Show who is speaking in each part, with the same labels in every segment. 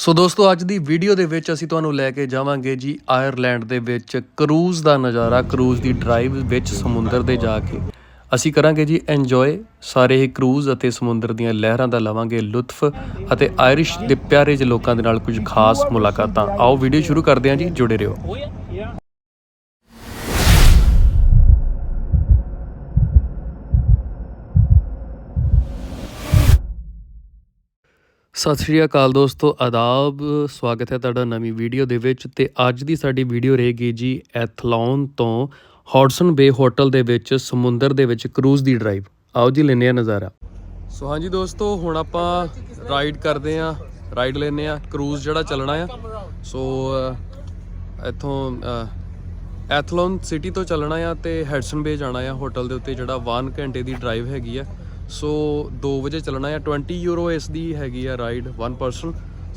Speaker 1: ਸੋ ਦੋਸਤੋ, ਅੱਜ ਦੀ ਵੀਡੀਓ ਦੇ ਵਿੱਚ ਅਸੀਂ ਤੁਹਾਨੂੰ ਲੈ ਕੇ ਜਾਵਾਂਗੇ ਜੀ ਆਇਰਲੈਂਡ ਦੇ ਵਿੱਚ ਕਰੂਜ਼ ਦਾ ਨਜ਼ਾਰਾ ਕਰੂਜ਼ ਦੀ ਡਰਾਈਵ ਵਿੱਚ ਸਮੁੰਦਰ ਦੇ ਜਾ ਕੇ। ਅਸੀਂ ਕਰਾਂਗੇ ਜੀ ਇੰਜੋਏ ਸਾਰੇ ਹੀ ਕਰੂਜ਼ ਅਤੇ ਸਮੁੰਦਰ ਦੀਆਂ ਲਹਿਰਾਂ ਦਾ ਲਵਾਂਗੇ ਲੁਤਫ ਅਤੇ ਆਇਰਿਸ਼ ਦੇ ਪਿਆਰੇ ਜਿਹੇ ਲੋਕਾਂ ਦੇ ਨਾਲ ਕੁਝ ਖਾਸ ਮੁਲਾਕਾਤਾਂ। ਆਓ ਵੀਡੀਓ ਸ਼ੁਰੂ ਕਰਦੇ ਹਾਂ ਜੀ, ਜੁੜੇ ਰਹੋ। ਸਤਿ ਸ਼੍ਰੀ ਅਕਾਲ ਦੋਸਤੋ ਆਦਾਬ ਸਵਾਗਤ ਹੈ ਤੁਹਾਡਾ ਨਵੀਂ ਵੀਡੀਓ ਦੇ ਵਿੱਚ ਤੇ ਅੱਜ ਦੀ ਸਾਡੀ ਵੀਡੀਓ ਰਹੇਗੀ ਜੀ ਐਥਲੌਨ ਤੋਂ ਹੌਡਸਨ ਬੇ ਹੋਟਲ ਦੇ ਵਿੱਚ ਸਮੁੰਦਰ ਦੇ ਵਿੱਚ ਕਰੂਜ਼ ਦੀ ਡਰਾਈਵ ਆਓ ਜੀ ਲੈਨੇ ਆ ਨਜ਼ਾਰਾ। ਸੋ ਹਾਂਜੀ ਦੋਸਤੋ ਹੁਣ ਆਪਾਂ ਰਾਈਡ ਕਰਦੇ ਆ ਰਾਈਡ ਲੈਨੇ ਆ ਕਰੂਜ਼ ਜਿਹੜਾ ਚੱਲਣਾ ਆ। ਸੋ ਇੱਥੋਂ ਅ, ਐਥਲੌਨ ਸਿਟੀ ਤੋਂ ਚੱਲਣਾ ਆ ਤੇ ਹੈਡਸਨ ਬੇ ਜਾਣਾ ਆ ਹੋਟਲ ਦੇ ਉੱਤੇ ਜਿਹੜਾ 1 ਘੰਟੇ ਦੀ ਡਰਾਈਵ ਹੈਗੀ ਆ। ਸੋ 2 ਵਜੇ ਚੱਲਣਾ ਆ 20 ਯੂਰੋ ਇਸ ਦੀ ਹੈਗੀ ਆ ride 1 person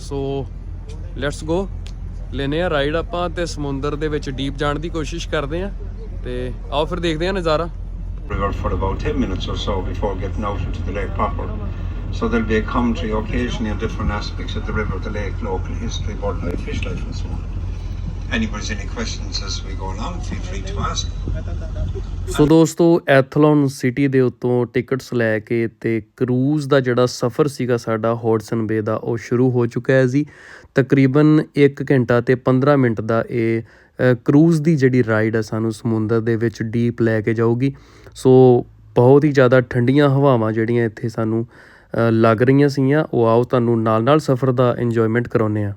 Speaker 1: so let's go ਲੈਨੇ ਆ ਰਾਈਡ ਆਪਾਂ ਤੇ ਸਮੁੰਦਰ ਦੇ ਵਿੱਚ ਡੀਪ ਜਾਣ ਦੀ ਕੋਸ਼ਿਸ਼ ਕਰਦੇ ਆ ਤੇ ਆਓ ਫਿਰ ਦੇਖਦੇ ਆ ਨਜ਼ਾਰਾ
Speaker 2: river for about 10 minutes or so before getting out into the lake proper. So there'll be a commentary occasionally on different aspects of the river, the lake, local history, bird life, fish life and so on. Anybody's any questions as we go along, feel free to ask.
Speaker 1: ਸੋ ਦੋਸਤੋ ਐਥਲੌਨ city ਦੇ ਉੱਤੋਂ tickets ਲੈ ਕੇ ਤੇ cruise ਦਾ ਜਿਹੜਾ ਸਫ਼ਰ ਸੀਗਾ ਸਾਡਾ ਹੌਡਸਨ ਬੇ ਦਾ ਉਹ ਸ਼ੁਰੂ ਹੋ ਚੁੱਕਾ ਹੈ ਜੀ। ਤਕਰੀਬਨ 1 ਘੰਟਾ ਤੇ 15 ਮਿੰਟ ਦਾ ਇਹ ਕਰੂਜ਼ ਦੀ ਜਿਹੜੀ ਰਾਈਡ ਹੈ ਸਾਨੂੰ ਸਮੁੰਦਰ ਦੇ ਵਿੱਚ ਡੀਪ ਲੈ ਕੇ ਜਾਊਗੀ। ਸੋ ਬਹੁਤ ਹੀ ਜ਼ਿਆਦਾ ਠੰਡੀਆਂ ਹਵਾਵਾਂ ਜਿਹੜੀਆਂ ਇੱਥੇ ਸਾਨੂੰ ਲੱਗ ਰਹੀਆਂ ਸੀਗੀਆਂ ਉਹ ਆਓ ਤੁਹਾਨੂੰ ਨਾਲ-ਨਾਲ ਸਫ਼ਰ ਦਾ ਇੰਜੋਇਮੈਂਟ ਕਰਾਉਂਦੇ ਆ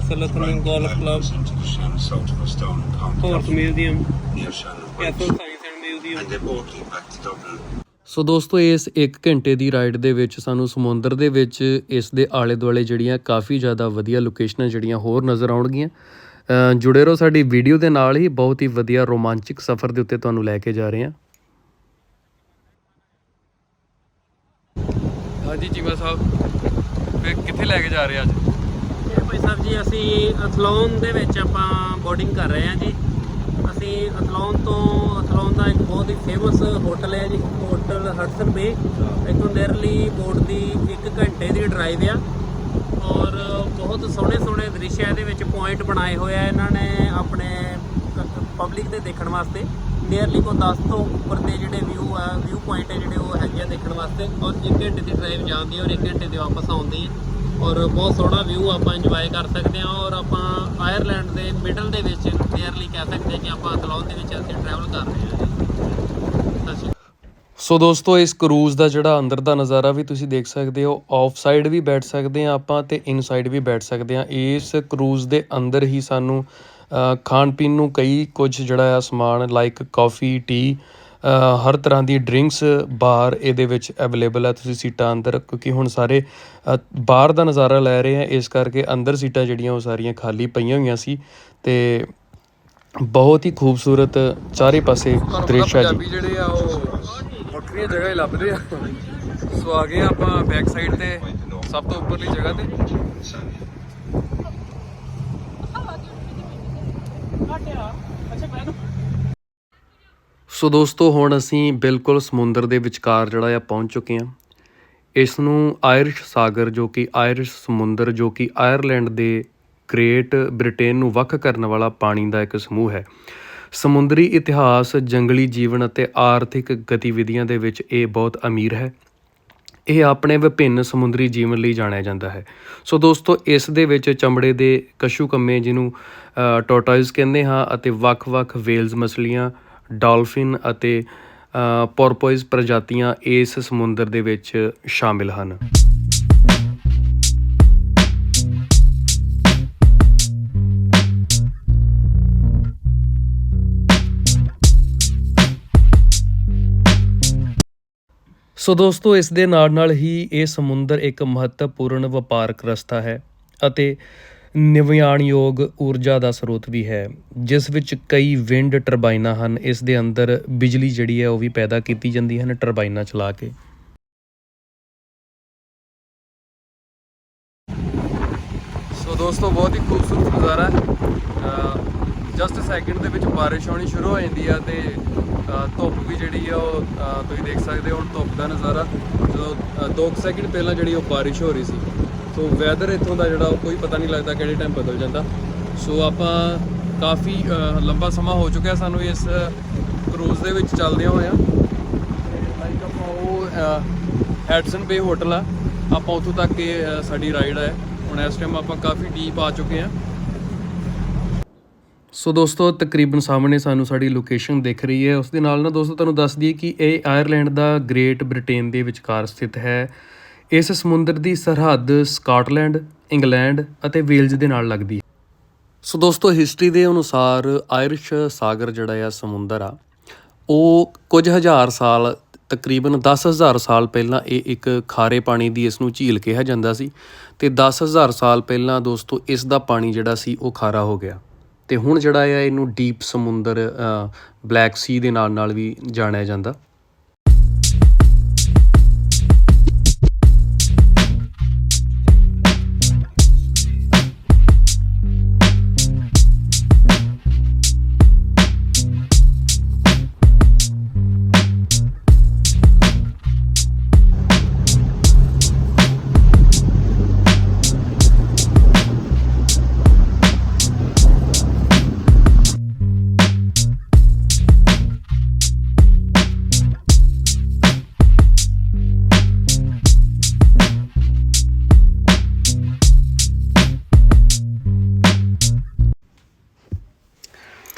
Speaker 2: of Stone in County
Speaker 3: fourth museum
Speaker 2: Bridge.
Speaker 3: Science and museum
Speaker 2: And they both lead back to Dublin.
Speaker 1: So ਦੋਸਤੋ ਇਸ 1 ਘੰਟੇ ਦੀ ਰਾਈਡ ਦੇ ਵਿੱਚ ਸਾਨੂੰ ਸਮੁੰਦਰ ਦੇ ਵਿੱਚ ਇਸ ਦੇ ਆਲੇ ਦੁਆਲੇ ਜਿਹੜੀਆਂ ਕਾਫੀ ਜ਼ਿਆਦਾ ਵਧੀਆ ਲੋਕੇਸ਼ਨਾਂ ਜਿਹੜੀਆਂ ਹੋਰ ਨਜ਼ਰ ਆਉਣਗੀਆਂ ਜੁੜੇ ਰਹੋ ਸਾਡੀ ਵੀਡੀਓ ਦੇ ਨਾਲ ਹੀ ਬਹੁਤ ਹੀ ਵਧੀਆ ਰੋਮਾਂਚਿਕ ਸਫ਼ਰ ਦੇ ਉੱਤੇ ਤੁਹਾਨੂੰ ਲੈ ਕੇ ਜਾ ਰਹੇ ਹਾਂ ਹਾਂਜੀ ਜੀਵਾ ਸਾਹਿਬ ਵੇ ਕਿੱਥੇ ਲੈ ਕੇ ਜਾ ਰਹੇ ਅੱਜ
Speaker 3: ਭਾਈ ਸਾਹਿਬ ਜੀ, ਅਸੀਂ ਅਥਲੋਨ ਦੇ ਵਿੱਚ ਆਪਾਂ ਬੋਰਡਿੰਗ ਕਰ ਰਹੇ ਹਾਂ ਜੀ। ਅਸੀਂ ਅਥਲੋਨ ਤੋਂ, ਅਥਲੋਨ ਦਾ ਇੱਕ ਬਹੁਤ ਹੀ ਫੇਮਸ ਹੋਟਲ ਹੈ ਜੀ ਹੋਟਲ ਹਡਸਨ ਬੇ ਇੱਥੋਂ ਨੇਰਲੀ ਬੋਟ ਦੀ 1 ਘੰਟੇ ਦੀ ਡਰਾਈਵ ਆ। ਔਰ ਬਹੁਤ ਸੋਹਣੇ ਸੋਹਣੇ ਦ੍ਰਿਸ਼ ਇਹਦੇ ਵਿੱਚ ਪੁਆਇੰਟ ਬਣਾਏ ਹੋਏ ਆ ਇਹਨਾਂ ਨੇ ਆਪਣੇ ਪਬਲਿਕ ਦੇ ਦੇਖਣ ਵਾਸਤੇ। ਨੀਅਰਲੀ ਕੋ 10 ਤੋਂ ਉੱਪਰ ਦੇ ਜਿਹੜੇ ਵਿਊ ਆ ਵਿਊ ਪੁਆਇੰਟ ਹੈ ਜਿਹੜੇ ਉਹ ਹੈਗੇ ਆ ਦੇਖਣ ਵਾਸਤੇ। ਔਰ 1 ਘੰਟੇ ਦੀ ਡਰਾਈਵ ਜਾਂਦੀ ਹੈ ਔਰ 1 ਘੰਟੇ ਦੇ ਵਾਪਸ ਆਉਂਦੀ ਹੈ ਔਰ ਬਹੁਤ ਸੋਹਣਾ ਵਿਊ ਆਪਾਂ ਇੰਜੋਏ ਕਰ ਸਕਦੇ ਹਾਂ ਔਰ ਆਪਾਂ ਆਇਰਲੈਂਡ ਦੇ ਮਿਡਲ ਦੇ ਵਿੱਚ ਨੀਅਰਲੀ ਕਹਿ ਸਕਦੇ ਕਿ ਆਪਾਂ ਅਥਲੌਨ ਦੇ ਵਿੱਚ ਅਸੀਂ ਟਰੈਵਲ ਕਰ ਰਹੇ ਹਾਂ
Speaker 1: ਸੋ ਦੋਸਤੋ, ਇਸ ਕਰੂਜ਼ ਦਾ ਜਿਹੜਾ ਅੰਦਰ ਦਾ ਨਜ਼ਾਰਾ ਵੀ ਤੁਸੀਂ ਦੇਖ ਸਕਦੇ ਹੋ ਆਫ ਸਾਈਡ ਵੀ ਬੈਠ ਸਕਦੇ ਆ ਆਪਾਂ ਤੇ ਇਨਸਾਈਡ ਵੀ ਬੈਠ ਸਕਦੇ ਆ ਇਸ ਕਰੂਜ਼ ਦੇ ਅੰਦਰ ਹੀ ਸਾਨੂੰ ਖਾਣ ਪੀਣ ਨੂੰ ਕਈ ਕੁਝ ਜਿਹੜਾ ਆ ਸਮਾਨ ਲਾਈਕ ਕਾਫੀ ਟੀ ਹਰ ਤਰ੍ਹਾਂ ਦੀ ਡਰਿੰਕਸ ਬਾਰ ਇਹਦੇ ਵਿੱਚ ਅਵੇਲੇਬਲ ਹੈ ਤੁਸੀਂ ਸੀਟਾਂ ਅੰਦਰ ਕਿਉਂਕਿ ਹੁਣ ਸਾਰੇ ਬਾਹਰ ਦਾ ਨਜ਼ਾਰਾ ਲੈ ਰਹੇ ਆ ਇਸ ਕਰਕੇ ਅੰਦਰ ਸੀਟਾਂ ਜਿਹੜੀਆਂ ਉਹ ਸਾਰੀਆਂ ਖਾਲੀ ਪਈਆਂ ਹੋਈਆਂ ਸੀ ਤੇ ਬਹੁਤ ਹੀ ਖੂਬਸੂਰਤ ਚਾਰੇ ਪਾਸੇ ਦ੍ਰਿਸ਼ ਹੈ ਜੀ। ਜਿਹੜੇ ਆ ਉਹ ਵੱਖਰੀਆਂ ਜਗ੍ਹਾ ਹੀ ਲੱਭਦੇ ਆ। ਸੋ ਆ ਗਏ ਆਪਾਂ ਬੈਕ ਸਾਈਡ ਤੇ ਸਭ ਤੋਂ ਉੱਪਰਲੀ ਜਗ੍ਹਾ ਤੇ। ਸੋ ਦੋਸਤੋ, ਹੁਣ ਅਸੀਂ ਬਿਲਕੁਲ ਸਮੁੰਦਰ ਦੇ ਵਿਚਕਾਰ ਜਿਹੜਾ ਆ ਪਹੁੰਚ ਚੁੱਕੇ ਹਾਂ। ਇਸ ਨੂੰ ਆਇਰਿਸ਼ ਸਾਗਰ ਜੋ ਕਿ ਆਇਰਿਸ਼ ਸਮੁੰਦਰ ਜੋ ਕਿ ਆਇਰਲੈਂਡ ਦੇ ਗ੍ਰੇਟ ਬ੍ਰਿਟੇਨ ਨੂੰ ਵੱਖ ਕਰਨ ਵਾਲਾ ਪਾਣੀ ਦਾ ਇੱਕ ਸਮੂਹ ਹੈ। ਸਮੁੰਦਰੀ ਇਤਿਹਾਸ, ਜੰਗਲੀ ਜੀਵਨ ਅਤੇ ਆਰਥਿਕ ਗਤੀਵਿਧੀਆਂ ਦੇ ਵਿੱਚ ਇਹ ਬਹੁਤ ਅਮੀਰ ਹੈ। ਇਹ ਆਪਣੇ ਵਿਭਿੰਨ ਸਮੁੰਦਰੀ ਜੀਵਨ ਲਈ ਜਾਣਿਆ ਜਾਂਦਾ ਹੈ। ਸੋ ਦੋਸਤੋ, ਇਸ ਦੇ ਵਿੱਚ ਚਮੜੇ ਦੇ ਕਸ਼ੂ ਕੰਮੇ ਜਿਹਨੂੰ ਟੋਟਾਈਜ਼ ਕਹਿੰਦੇ ਹਾਂ ਅਤੇ ਵੱਖ-ਵੱਖ ਵੇਲਜ਼ ਮਛਲੀਆਂ ਡਾਲਫਿਨ ਅਤੇ ਪੌਰਪੋਇਜ਼ ਪ੍ਰਜਾਤੀਆਂ ਇਸ ਸਮੁੰਦਰ ਦੇ ਵਿੱਚ ਸ਼ਾਮਿਲ ਹਨ। ਸੋ ਦੋਸਤੋ, ਇਸ ਦੇ ਨਾਲ ਨਾਲ ਹੀ ਇਹ ਸਮੁੰਦਰ ਇੱਕ ਮਹੱਤਵਪੂਰਨ ਵਪਾਰਕ ਰਸਤਾ ਹੈ ਅਤੇ ਨਿਵਿਆਣਯੋਗ ਊਰਜਾ ਦਾ ਸਰੋਤ ਵੀ ਹੈ, ਜਿਸ ਵਿੱਚ ਕਈ ਵਿੰਡ ਟਰਬਾਈਨਾਂ ਹਨ, ਇਸ ਦੇ ਅੰਦਰ ਬਿਜਲੀ ਜਿਹੜੀ ਹੈ ਉਹ ਵੀ ਪੈਦਾ ਕੀਤੀ ਜਾਂਦੀ ਹਨ ਟਰਬਾਈਨਾਂ ਚਲਾ ਕੇ। ਸੋ ਦੋਸਤੋ, ਬਹੁਤ ਹੀ ਖੂਬਸੂਰਤ ਨਜ਼ਾਰਾ ਹੈ। ਜਸਟ ਸੈਕਿੰਡ ਦੇ ਵਿੱਚ ਬਾਰਿਸ਼ ਆਉਣੀ ਸ਼ੁਰੂ ਹੋ ਜਾਂਦੀ ਆ ਤੇ ਧੁੱਪ ਵੀ ਜਿਹੜੀ ਆ ਉਹ ਤੁਸੀਂ ਦੇਖ ਸਕਦੇ ਹੋ, ਹੁਣ ਧੁੱਪ ਦਾ ਨਜ਼ਾਰਾ। ਜਦੋਂ 2 ਸੈਕਿੰਡ ਪਹਿਲਾਂ ਜਿਹੜੀ ਉਹ ਬਾਰਿਸ਼ ਹੋ ਰਹੀ ਸੀ ਸੋ ਵੈਦਰ ਇੱਥੋਂ ਦਾ ਜਿਹੜਾ ਉਹ ਕੋਈ ਪਤਾ ਨਹੀਂ ਲੱਗਦਾ ਕਿਹੜੇ ਟਾਈਮ ਬਦਲ ਜਾਂਦਾ। ਸੋ ਆਪਾਂ ਕਾਫੀ ਲੰਬਾ ਸਮਾਂ ਹੋ ਚੁੱਕਿਆ ਸਾਨੂੰ ਇਸ ਕਰੂਜ਼ ਦੇ ਵਿੱਚ ਚੱਲਦੇ ਹੋਏ ਆ ਲਾਈਕ ਆਪਾਂ ਉਹ ਹੈਡਸਨ ਬੇ ਹੋਟਲ ਆ। ਆਪਾਂ ਉੱਥੋਂ ਤੱਕ ਇਹ ਸਾਡੀ ਰਾਈਡ ਹੈ ਹੁਣ ਇਸ ਟਾਈਮ ਆਪਾਂ ਕਾਫੀ ਡੀਪ ਆ ਚੁੱਕੇ ਆ ਸੋ ਦੋਸਤੋ, ਤਕਰੀਬਨ ਸਾਹਮਣੇ ਸਾਨੂੰ ਸਾਡੀ ਲੋਕੇਸ਼ਨ ਦਿਖ ਰਹੀ ਹੈ। ਉਸ ਦੇ ਨਾਲ ਨਾ ਦੋਸਤੋ, ਤੁਹਾਨੂੰ ਦੱਸ ਦਈਏ ਕਿ ਇਹ ਆਇਰਲੈਂਡ ਦਾ ਗ੍ਰੇਟ ਬ੍ਰਿਟੇਨ ਦੇ ਵਿਚਕਾਰ ਸਥਿਤ ਹੈ। ਇਸ ਸਮੁੰਦਰ ਦੀ ਸਰਹੱਦ ਸਕਾਟਲੈਂਡ, ਇੰਗਲੈਂਡ ਅਤੇ ਵੇਲਜ਼ ਦੇ ਨਾਲ ਲੱਗਦੀ ਹੈ। ਸੋ ਦੋਸਤੋ ਹਿਸਟਰੀ ਦੇ ਅਨੁਸਾਰ ਆਇਰਿਸ਼ ਸਾਗਰ ਜਿਹੜਾ ਆ, ਸਮੁੰਦਰ ਆ, ਉਹ ਕੁਝ ਹਜ਼ਾਰ ਸਾਲ, ਤਕਰੀਬਨ 10000 ਸਾਲ ਪਹਿਲਾਂ ਇਹ ਇੱਕ ਖਾਰੇ ਪਾਣੀ ਦੀ ਇਸ ਨੂੰ ਝੀਲ ਕਿਹਾ ਜਾਂਦਾ ਸੀ ਤੇ 10000 ਸਾਲ ਪਹਿਲਾਂ ਦੋਸਤੋ, ਇਸ ਦਾ ਪਾਣੀ ਜਿਹੜਾ ਸੀ ਉਹ ਖਾਰਾ ਹੋ ਗਿਆ। ਤੇ ਹੁਣ ਜਿਹੜਾ ਆ, ਇਹਨੂੰ ਡੀਪ ਸਮੁੰਦਰ ਬਲੈਕ ਸੀ ਦੇ ਨਾਲ ਨਾਲ ਵੀ ਜਾਣਿਆ ਜਾਂਦਾ।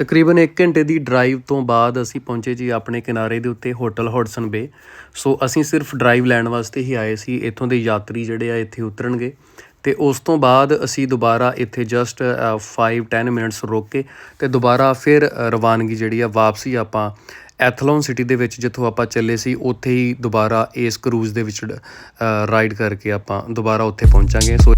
Speaker 1: ਤਕਰੀਬਨ 1 ਘੰਟੇ ਦੀ ਡਰਾਈਵ ਤੋਂ ਬਾਅਦ ਅਸੀਂ ਪਹੁੰਚੇ ਜੀ ਆਪਣੇ ਕਿਨਾਰੇ ਦੇ ਉੱਤੇ ਹੋਟਲ ਹੌਡਸਨ ਬੇ ਸੋ ਅਸੀਂ ਸਿਰਫ ਡਰਾਈਵ ਲੈਣ ਵਾਸਤੇ ਹੀ ਆਏ ਸੀ। ਇੱਥੋਂ ਦੇ ਯਾਤਰੀ ਜਿਹੜੇ ਆ ਇੱਥੇ ਉਤਰਨਗੇ। ਤੇ ਉਸ ਤੋਂ ਬਾਅਦ ਅਸੀਂ ਦੁਬਾਰਾ ਇੱਥੇ ਜਸਟ 5 10 ਮਿੰਟਸ ਰੁਕ ਕੇ ਤੇ ਦੁਬਾਰਾ ਫਿਰ ਰਵਾਨਗੀ ਜਿਹੜੀ ਆ ਵਾਪਸੀ ਆਪਾਂ ਐਥਲੌਨ ਸਿਟੀ ਦੇ ਵਿੱਚ ਜਿੱਥੋਂ ਆਪਾਂ ਚੱਲੇ ਸੀ, ਉੱਥੇ ਹੀ ਦੁਬਾਰਾ ਇਸ ਕਰੂਜ਼ ਦੇ ਵਿੱਚ ਰਾਈਡ ਕਰਕੇ ਆਪਾਂ ਦੁਬਾਰਾ ਉੱਥੇ ਪਹੁੰਚਾਂਗੇ। ਸੋ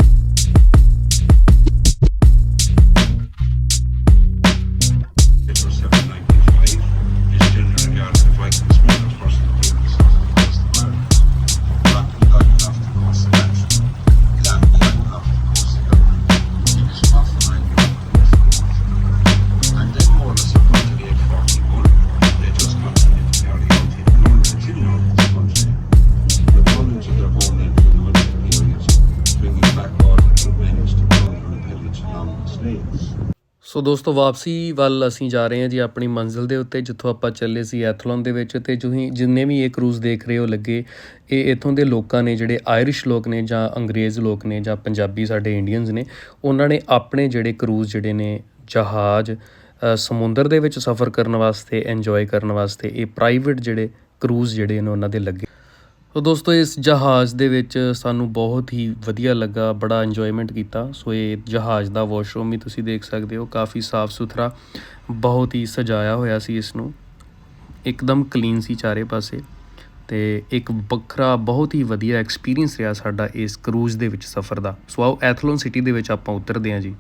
Speaker 1: ਸੋ ਦੋਸਤੋ, ਵਾਪਸੀ ਵੱਲ ਅਸੀਂ ਜਾ ਰਹੇ ਹਾਂ ਜੀ ਆਪਣੀ ਮੰਜ਼ਿਲ ਦੇ ਉੱਤੇ, ਜਿੱਥੋਂ ਆਪਾਂ ਚੱਲੇ ਸੀ ਐਥਲੌਨ ਦੇ ਵਿੱਚ ਤੇ ਤੁਸੀਂ ਜਿੰਨੇ ਵੀ ਇਹ ਕਰੂਜ਼ ਦੇਖ ਰਹੇ ਹੋ ਲੱਗੇ, ਇਹ ਇੱਥੋਂ ਦੇ ਲੋਕਾਂ ਨੇ ਜਿਹੜੇ ਆਇਰਿਸ਼ ਲੋਕ ਨੇ ਜਾਂ ਅੰਗਰੇਜ਼ ਲੋਕ ਨੇ ਜਾਂ ਪੰਜਾਬੀ ਸਾਡੇ ਇੰਡੀਅਨਸ ਨੇ, ਉਹਨਾਂ ਨੇ ਆਪਣੇ ਜਿਹੜੇ ਕਰੂਜ਼ ਜਿਹੜੇ ਨੇ ਜਹਾਜ਼ ਸਮੁੰਦਰ ਦੇ ਵਿੱਚ ਸਫ਼ਰ ਕਰਨ ਵਾਸਤੇ ਇੰਜੋਏ ਕਰਨ ਵਾਸਤੇ ਇਹ ਪ੍ਰਾਈਵੇਟ ਜਿਹੜੇ ਕਰੂਜ਼ ਜਿਹੜੇ ਨੇ ਉਹਨਾਂ ਦੇ ਲੱਗੇ। ਸੋ ਦੋਸਤੋ, ਇਸ ਜਹਾਜ਼ ਦੇ ਵਿੱਚ ਸਾਨੂੰ ਬਹੁਤ ਹੀ ਵਧੀਆ ਲੱਗਾ, ਬੜਾ ਇੰਜੋਇਮੈਂਟ ਕੀਤਾ। ਸੋ ਇਹ ਜਹਾਜ਼ ਦਾ ਵਾਸ਼ਰੂਮ ਵੀ ਤੁਸੀਂ ਦੇਖ ਸਕਦੇ ਹੋ, ਕਾਫੀ ਸਾਫ਼ ਸੁਥਰਾ, ਬਹੁਤ ਹੀ ਸਜਾਇਆ ਹੋਇਆ ਸੀ ਇਸ ਨੂੰ ਇੱਕਦਮ ਕਲੀਨ ਸੀ ਚਾਰੇ ਪਾਸੇ ਤੇ ਇੱਕ ਵੱਖਰਾ, ਬਹੁਤ ਹੀ ਵਧੀਆ ਐਕਸਪੀਰੀਅੰਸ ਰਿਹਾ ਸਾਡਾ ਇਸ ਕਰੂਜ਼ ਦੇ ਵਿੱਚ ਸਫ਼ਰ ਦਾ। ਸੋ ਆਓ ਐਥਲੋਨ ਸਿਟੀ ਦੇ ਵਿੱਚ ਆਪਾਂ ਉਤਰਦੇ ਹਾਂ ਜੀ।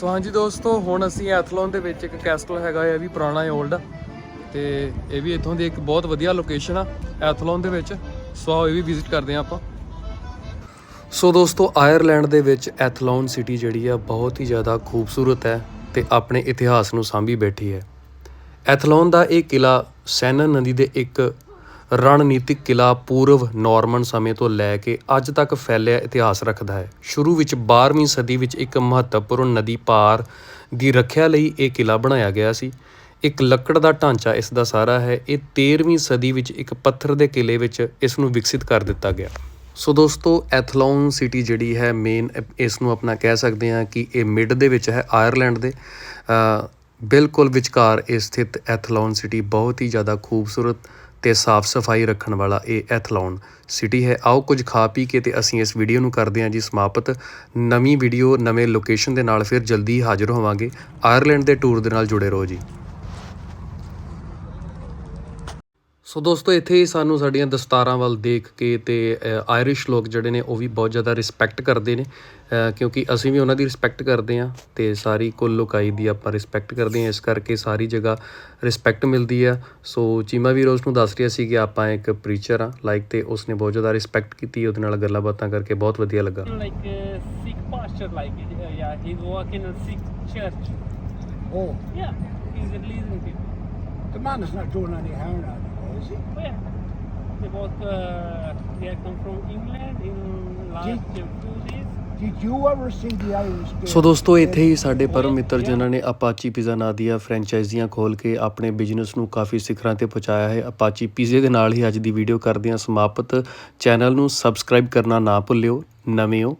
Speaker 1: ਸੋ ਹਾਂਜੀ ਦੋਸਤੋ, ਹੁਣ ਅਸੀਂ ਐਥਲੋਨ ਦੇ ਵਿੱਚ ਇੱਕ ਕੈਸਟਲ ਹੈਗਾ ਇਹ ਵੀ ਪੁਰਾਣਾ ਹੈ 올ਡ ਤੇ ਇਹ ਵੀ ਇੱਥੋਂ ਦੀ ਇੱਕ ਬਹੁਤ ਵਧੀਆ ਲੋਕੇਸ਼ਨ ਆ, ਐਥਲੋਨ ਦੇ ਵਿੱਚ। ਸੋ ਆਓ ਇਹ ਵੀ ਵਿਜ਼ਿਟ ਕਰਦੇ ਹਾਂ ਆਪਾਂ। ਸੋ ਦੋਸਤੋ, ਆਇਰਲੈਂਡ ਦੇ ਵਿੱਚ ਐਥਲੋਨ ਸਿਟੀ ਜਿਹੜੀ ਆ, ਬਹੁਤ ਹੀ ਜ਼ਿਆਦਾ ਖੂਬਸੂਰਤ ਹੈ ਤੇ ਆਪਣੇ ਇਤਿਹਾਸ ਨੂੰ ਸਾਂਭੀ ਬੈਠੀ ਹੈ। ਐਥਲੋਨ ਦਾ ਇਹ ਕਿਲਾ ਸੈਨਨ ਨਦੀ ਦੇ ਇੱਕ ਰਣਨੀਤਿਕ ਕਿਲਾ ਪੂਰਵ ਨਾਰਮਨ ਸਮੇਂ ਤੋਂ ਲੈ ਕੇ ਅੱਜ ਤੱਕ ਫੈਲਿਆ ਇਤਿਹਾਸ ਰੱਖਦਾ ਹੈ। ਸ਼ੁਰੂ ਵਿੱਚ 12ਵੀਂ ਸਦੀ ਵਿੱਚ ਇੱਕ ਮਹੱਤਵਪੂਰਨ ਨਦੀ ਪਾਰ ਦੀ ਰੱਖਿਆ ਲਈ ਇਹ ਕਿਲਾ ਬਣਾਇਆ ਗਿਆ ਸੀ। ਇੱਕ ਲੱਕੜ ਦਾ ਢਾਂਚਾ ਇਸ ਦਾ ਸਾਰਾ ਹੈ। ਇਹ 13ਵੀਂ ਸਦੀ ਵਿੱਚ ਇੱਕ ਪੱਥਰ ਦੇ ਕਿਲੇ ਵਿੱਚ ਇਸ ਨੂੰ ਵਿਕਸਿਤ ਕਰ ਦਿੱਤਾ ਗਿਆ। ਸੋ ਦੋਸਤੋ, ਐਥਲੌਨ ਸਿਟੀ ਜਿਹੜੀ ਹੈ ਮੇਨ ਇਸ ਨੂੰ ਆਪਣਾ ਕਹਿ ਸਕਦੇ ਹਾਂ ਕਿ ਇਹ ਮਿਡ ਦੇ ਵਿੱਚ ਹੈ, ਆਇਰਲੈਂਡ ਦੇ। ਬਿਲਕੁਲ ਵਿਚਕਾਰ ਇਹ ਸਥਿਤ ਐਥਲੌਨ ਸਿਟੀ ਬਹੁਤ ਹੀ ਜ਼ਿਆਦਾ ਖੂਬਸੂਰਤ ਤੇ ਸਾਫ਼ ਸਫ਼ਾਈ ਰੱਖਣ ਵਾਲਾ ਇਹ ਐਥਲੌਨ ਸਿਟੀ ਹੈ। ਆਓ ਕੁਝ ਖਾ ਪੀ ਕੇ ਤੇ ਅਸੀਂ ਇਸ ਵੀਡੀਓ ਨੂੰ ਕਰਦੇ ਹਾਂ ਜੀ ਸਮਾਪਤ। ਨਵੀਂ ਵੀਡੀਓ, ਨਵੇਂ ਲੋਕੇਸ਼ਨ ਦੇ ਨਾਲ ਫਿਰ ਜਲਦੀ ਹੀ ਹਾਜ਼ਰ ਹੋਵਾਂਗੇ। ਆਇਰਲੈਂਡ ਦੇ ਟੂਰ ਦੇ ਨਾਲ ਜੁੜੇ ਰਹੋ ਜੀ। ਸੋ ਦੋਸਤੋ ਇੱਥੇ ਹੀ ਸਾਨੂੰ ਸਾਡੀਆਂ ਦਸਤਾਰਾਂ ਵੱਲ ਦੇਖ ਕੇ ਤੇ ਆਇਰਿਸ਼ ਲੋਕ ਜਿਹੜੇ ਨੇ ਉਹ ਵੀ ਬਹੁਤ ਜ਼ਿਆਦਾ ਰਿਸਪੈਕਟ ਕਰਦੇ ਨੇ ਕਿਉਂਕਿ ਅਸੀਂ ਵੀ ਉਹਨਾਂ ਦੀ ਰਿਸਪੈਕਟ ਕਰਦੇ ਹਾਂ ਤੇ ਸਾਰੀ ਕੁੱਲ ਲੋਕਾਈ ਦੀ ਆਪਾਂ ਰਿਸਪੈਕਟ ਕਰਦੇ ਹਾਂ। ਇਸ ਕਰਕੇ ਸਾਰੀ ਜਗ੍ਹਾ ਰਿਸਪੈਕਟ ਮਿਲਦੀ ਆ। ਸੋ ਚੀਮਾ ਵੀ ਰੋਜ਼ ਨੂੰ ਦੱਸ ਰਿਹਾ ਸੀ ਕਿ ਆਪਾਂ ਇੱਕ ਪ੍ਰੀਚਰ ਆ ਲਾਈਕ ਤੇ ਉਸਨੇ ਬਹੁਤ ਜ਼ਿਆਦਾ ਰਿਸਪੈਕਟ ਕੀਤੀ ਉਹਦੇ ਨਾਲ ਗੱਲਾਂ ਬਾਤਾਂ ਕਰਕੇ ਬਹੁਤ ਵਧੀਆ ਲੱਗਾ।
Speaker 3: Uh, Sikh pastor, like uh, yeah, he's working in Sikh church.
Speaker 4: Oh,
Speaker 3: Yeah, he's releasing people.
Speaker 4: the man is not doing any harm now, is he?
Speaker 3: Oh yeah, they both uh, they come from England in last
Speaker 4: Did-
Speaker 3: few days.
Speaker 4: Did you ever see the Irish game?
Speaker 1: ਸੋ ਦੋਸਤੋ ਇੱਥੇ ਹੀ ਸਾਡੇ ਪਰਮ ਮਿੱਤਰ ਜਿਨ੍ਹਾਂ ਨੇ Apache pizza ਨਾਂ ਦੀਆਂ ਫਰੈਂਚਾਈਜ਼ੀਆਂ ਖੋਲ ਕੇ ਆਪਣੇ ਬਿਜ਼ਨਸ ਨੂੰ ਕਾਫੀ ਸਿਖਰਾਂ ਤੇ ਪਹੁੰਚਾਇਆ ਹੈ। ਅਪਾਚੀ ਪੀਜ਼ੇ ਦੇ ਨਾਲ ਹੀ ਅੱਜ ਦੀ ਵੀਡੀਓ ਕਰਦੇ ਹਾਂ ਸਮਾਪਤ। ਚੈਨਲ ਨੂੰ ਸਬਸਕ੍ਰਾਈਬ ਕਰਨਾ ਨਾ ਭੁੱਲਿਓ ਨਵੇਂ ਹੋ।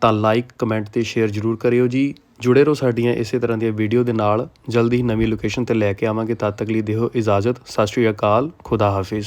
Speaker 1: ਤਾਂ ਲਾਈਕ ਕਮੈਂਟ ਤੇ ਸ਼ੇਅਰ ਜ਼ਰੂਰ ਕਰਿਓ ਜੀ। ਜੁੜੇ ਰਹੋ ਸਾਡੀਆਂ ਇਸੇ ਤਰ੍ਹਾਂ ਦੀਆਂ ਵੀਡੀਓ ਦੇ ਨਾਲ। ਜਲਦੀ ਹੀ ਨਵੀਂ ਲੋਕੇਸ਼ਨ ਤੇ ਲੈ ਕੇ ਆਵਾਂਗੇ। ਤਦ ਤੱਕ ਲਈ ਦਿਓ ਇਜਾਜ਼ਤ। ਸਤਿ ਸ਼੍ਰੀ ਅਕਾਲ। ਖੁਦਾ ਹਾਫਿਜ਼।